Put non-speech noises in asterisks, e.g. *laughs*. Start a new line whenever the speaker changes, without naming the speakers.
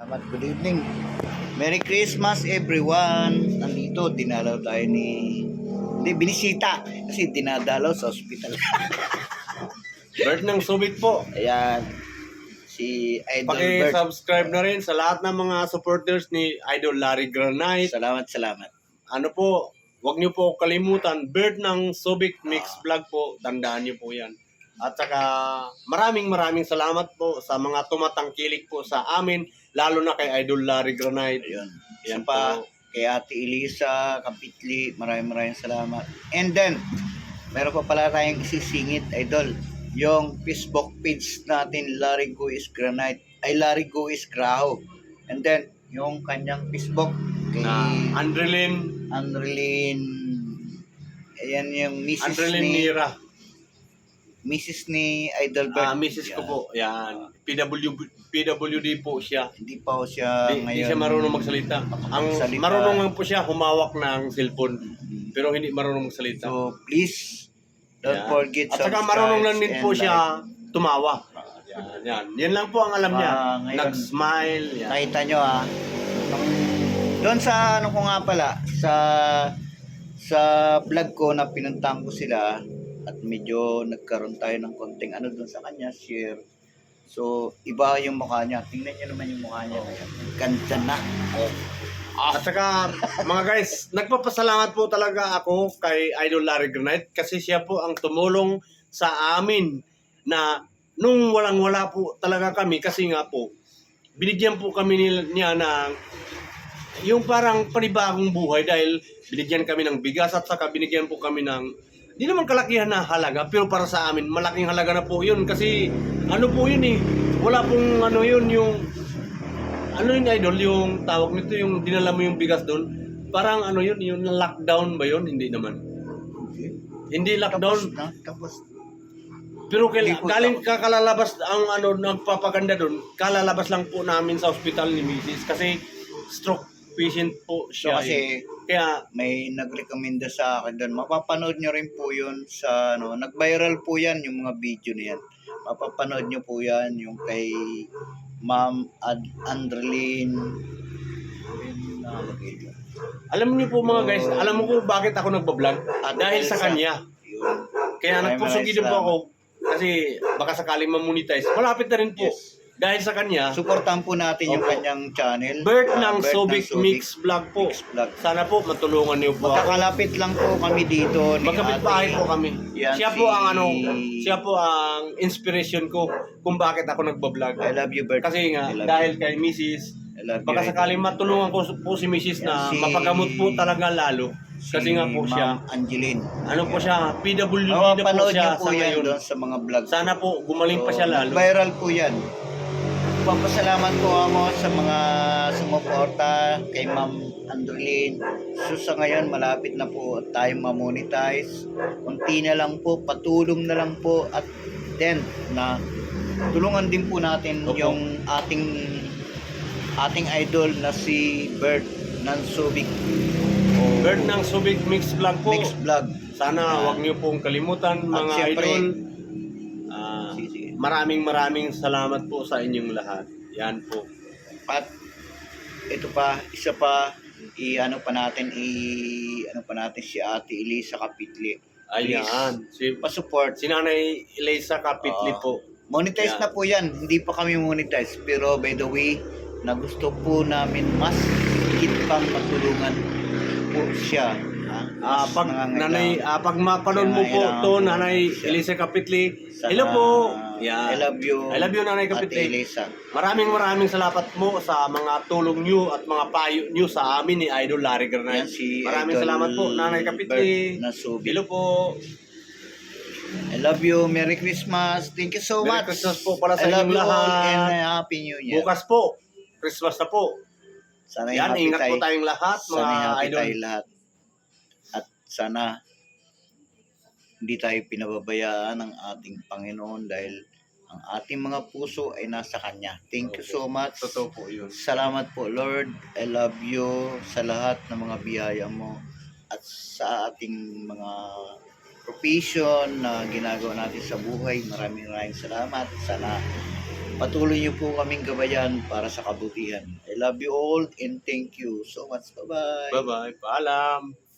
Salamat, good evening. Merry Christmas everyone. Nandito, dinalaw tayo ni... Hindi, binisita. Kasi dinadalaw sa ospital. *laughs*
Bert ng Subic po.
Ayan. Si Idol Bert.
Paki-subscribe na rin sa lahat ng mga supporters ni Idol Larry Granite.
Salamat, salamat.
Ano po, wag niyo po kalimutan, Bert ng Subic Mix. Vlog po. Tandaan niyo po yan. At saka maraming maraming salamat po sa mga tumatangkilik po sa amin, lalo na kay Idol Larry Granite.
Ayun.
Yan
pa,
po.
kay Ate Elisa, Kapitli, maraming maraming salamat. And then, meron pa pala tayong isisingit, Idol. Yung Facebook page natin, Larry Guis Granite, ay Larry Guis Graho. And then, yung kanyang Facebook, kay
Na Andrelin,
Andrelin, ayan yung Mrs.
Andrelin
ni,
Nira.
Mrs. ni Idol Bert.
Ah, Mrs. ko po. Yan. PW, PWD po siya.
Hindi pa ho siya
Di,
ngayon.
siya marunong magsalita. Ang
Magsalita.
marunong lang po siya humawak ng cellphone.
Mm.
Pero hindi marunong magsalita.
So, please, don't
Yan.
forget
At saka marunong lang din po
like.
siya tumawa. Yan, yan. Yan lang po ang alam niya.
Ah, ngayon.
Nag-smile. Yan.
Nakita nyo ah. Doon sa ano ko nga pala, sa sa vlog ko na pinuntahan ko sila at medyo nagkaroon tayo ng konting ano doon sa kanya, share. So, iba yung mukha niya. Tingnan niyo naman yung mukha niya. Ganda na.
At saka, mga guys, nagpapasalamat po talaga ako kay Idol Larry Granite kasi siya po ang tumulong sa amin na nung walang-wala po talaga kami kasi nga po, binigyan po kami niya ng yung parang panibagong buhay dahil binigyan kami ng bigas at saka binigyan po kami ng hindi naman kalakihan na halaga pero para sa amin malaking halaga na po yun kasi ano po yun eh wala pong ano yun yung ano yung idol, yung tawag nito, yung dinala mo yung bigas doon, parang ano yun, yung lockdown ba yun? Hindi naman. Hindi
Tapos
lockdown,
na, tapos
pero kail-
Hindi
galing kakalalabas ang ano, nagpapaganda doon, kalalabas lang po namin sa ospital ni Mrs. Kasi stroke patient po
so
siya.
kasi
eh. Kaya,
may nagrekomenda sa akin doon. Mapapanood nyo rin po yun sa ano, nag-viral po yan yung mga video na yan. Mapapanood nyo po yan yung kay Ma'am Ad Andrelin. Ayun, nakalagay doon.
alam niyo po mga guys, alam mo kung bakit ako nagbablog?
At
Dahil sa
Elsa.
kanya.
Yun.
Kaya
Maraming
nagpusugi din po
maraming
ako. Kasi baka sakaling mamonetize. Malapit na rin po.
Yes.
Dahil sa kanya,
Suportahan po natin yung
Opo.
kanyang channel.
Bert
Ah,
ng
Bert
Subic Mix Vlog po.
Mix Vlog.
Sana po matulungan niyo po ako.
Magkakalapit lang po kami dito ni
Magkapit bahay po kami.
Yan
siya
si-
po ang ano, siya po ang inspiration ko kung bakit ako nagbablog.
I love you, Bert.
Kasi nga,
I love
dahil
you.
kay Mrs.
I love
Baka
you,
sakaling matulungan ko po si Mrs. na
si-
mapagamot po talaga lalo. Kasi nga po
Si
siya,
Ma'am Angeline.
ano po siya, PWD na po siya
po
sa
yan
ngayon.
doon sa mga vlog.
Sana po gumaling pa siya lalo.
Viral po yan. Papasalamat po ako sa mga sumuporta kay Ma'am Andrelin. So sa ngayon, malapit na po tayo ma-monetize. Kunti na lang po, patulong na lang po. At then, na tulungan din po natin
Opo.
yung ating ating idol na si Bert Nansubic. O
Bert ng Subic Mix Vlog po.
Mix Vlog.
Sana
Yan.
wag niyo pong kalimutan mga
syempre,
idol. Maraming maraming salamat po sa inyong lahat. Yan po.
At ito pa, isa pa, i ano pa natin, i ano pa natin si Ate Elisa Kapitli.
Ayan. Si,
Pa-support.
si Nanay Eliza Kapitli
Oo.
po.
Monetize
Yan.
na po yan. Hindi pa kami monetize. Pero by the way, na gusto po namin mas higit pang matulungan po siya.
Ah, pag nanay ah, pag mapanood mo po to
po
Nanay. Eliza Kapitli. Hello po.
I
Yan.
love you.
I love you Nanay
Ate
Kapitli.
Elisa.
Maraming maraming salamat mo sa mga tulong niyo at mga payo niyo sa amin ni Idol Larry
Yan
Granite.
si
Maraming
Idol
salamat po Nanay Kapitli.
Bert Nasubi.
Hello po.
I love you. Merry Christmas. Thank you so
Merry
much.
Christmas po para
I
sa
love
inyong
you all
lahat.
and uh, Happy New Year.
Bukas po. Christmas na po.
Sana
Yan,
happy
ingat
tayo.
po tayong lahat
Sana
mga
happy
idol.
tayo lahat. Sana hindi tayo pinababayaan ng ating Panginoon dahil ang ating mga puso ay nasa Kanya. Thank you so much.
Totoo po yun.
Salamat po Lord. I love you sa lahat ng mga biyaya mo at sa ating mga profession na ginagawa natin sa buhay. Maraming maraming salamat. Sana patuloy niyo po kaming gabayan para sa kabutihan. I love you all and thank you so much. Bye-bye.
Bye-bye. Paalam.